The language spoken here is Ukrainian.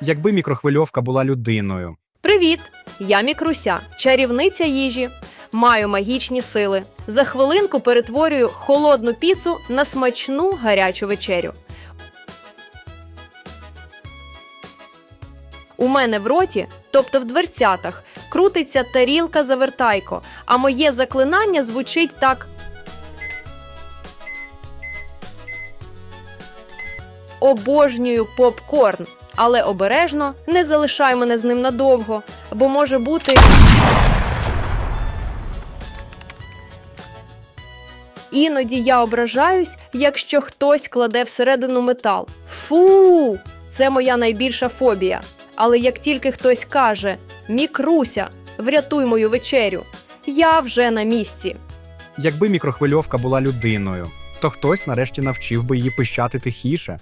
Якби мікрохвильовка була людиною. Привіт! Я Мікруся, чарівниця їжі. Маю магічні сили. За хвилинку перетворюю холодну піцу на смачну гарячу вечерю. У мене в роті, тобто в дверцятах, крутиться тарілка завертайко, а моє заклинання звучить так. Обожнюю попкорн, але обережно не залишай мене з ним надовго, бо може бути. Іноді я ображаюсь, якщо хтось кладе всередину метал. Фу! Це моя найбільша фобія. Але як тільки хтось каже Мікруся, врятуй мою вечерю, я вже на місці. Якби мікрохвильовка була людиною, то хтось нарешті навчив би її пищати тихіше.